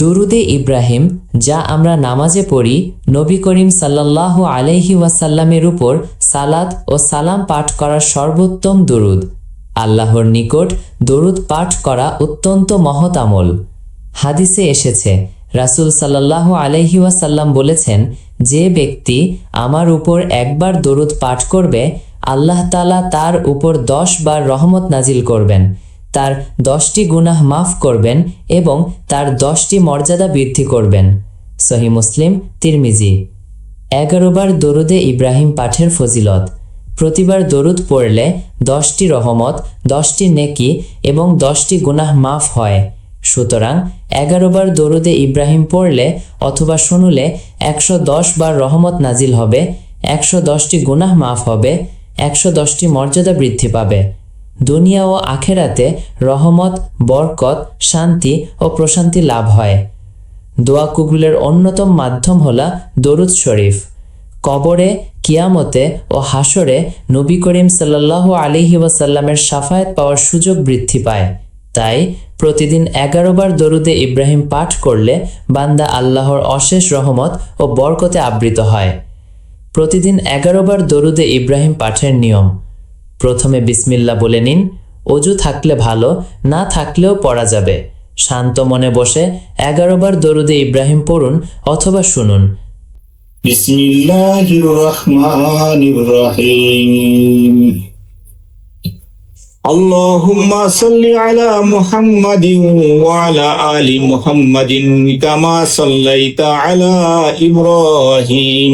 দুরুদে ইব্রাহিম, যা আমরা নামাজে পড়ি, নবী করিম সাল্লাল্লাহু আলাইহি ওয়াসাল্লামের উপর সালাত ও সালাম পাঠ করার সর্বোত্তম দুরুদ। আল্লাহর নিকট দরুদ পাঠ করা অত্যন্ত মহৎ আমল। হাদিসে এসেছে, রাসূল সাল্লাল্লাহু আলাইহি ওয়াসাল্লাম বলেছেন, যে ব্যক্তি আমার উপর একবার দরুদ পাঠ করবে, আল্লাহ তাআলা তার উপর দশ বার রহমত নাজিল করবেন। তার দশটি গুনাহ মাফ করবেন এবং তার দশটি মর্যাদা বৃদ্ধি করবেন। সহি মুসলিম, তিরমিজি। এগারোবার দরুদে ইব্রাহিম পাঠের ফজিলত। প্রতিবার দরুদ পড়লে দশটি রহমত, দশটি নেকি এবং দশটি গুনাহ মাফ হয়। সুতরাং এগারোবার দরুদে ইব্রাহিম পড়লে অথবা শুনলে একশো দশ বার রহমত নাজিল হবে, একশো দশটি গুনাহ মাফ হবে, একশো দশটি মর্যাদা বৃদ্ধি পাবে। দুনিয়া ও আখেরাতে রহমত, বরকত, শান্তি ও প্রশান্তি লাভ হয়। দোয়া কবুলের অন্যতম মাধ্যম হল দরুদ শরীফ। কবরে, কিয়ামতে ও হাসরে নবী করিম সাল্লাল্লাহু আলিহি ওয়াসাল্লামের সাফায়াত পাওয়ার সুযোগ বৃদ্ধি পায়। তাই প্রতিদিন এগারো বার দরুদে ইব্রাহিম পাঠ করলে বান্দা আল্লাহর অশেষ রহমত ও বরকতে আবৃত হয়। প্রতিদিন এগারো বার দরুদে ইব্রাহিম পাঠের নিয়ম। প্রথমে বিসমিল্লা বলে নিন অজু থাকলে ভালো না থাকলেও পড়া যাবে শান্ত মনে বসে এগারো বার দরুদে ইব্রাহিম পড়ুন অথবা শুনুন بسم الله الرحمن الرحيم اللهم صل على محمد وعلى آل محمد كما صليت على إبراهيم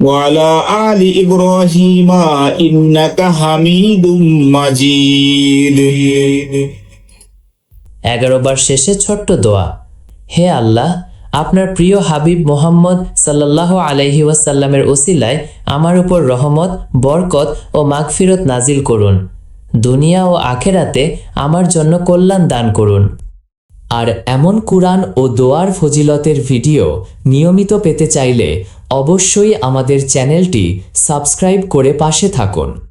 وعلى آل إبراهيم إنك حميد مجيد এগারো বার শেষে ছোট্ট দোয়া হে আল্লাহ আপনার প্রিয় হাবিব মোহাম্মদ সাল্লাহ আলাইহি ওয়াসাল্লামের ওসিলায় আমার উপর রহমত বরকত ও মাগফিরত নাজিল করুন দুনিয়া ও আখেরাতে আমার জন্য কল্যাণ দান করুন আর এমন কুরআন ও দোয়ার ফজিলতের ভিডিও নিয়মিত পেতে চাইলে অবশ্যই আমাদের চ্যানেলটি সাবস্ক্রাইব করে পাশে থাকুন।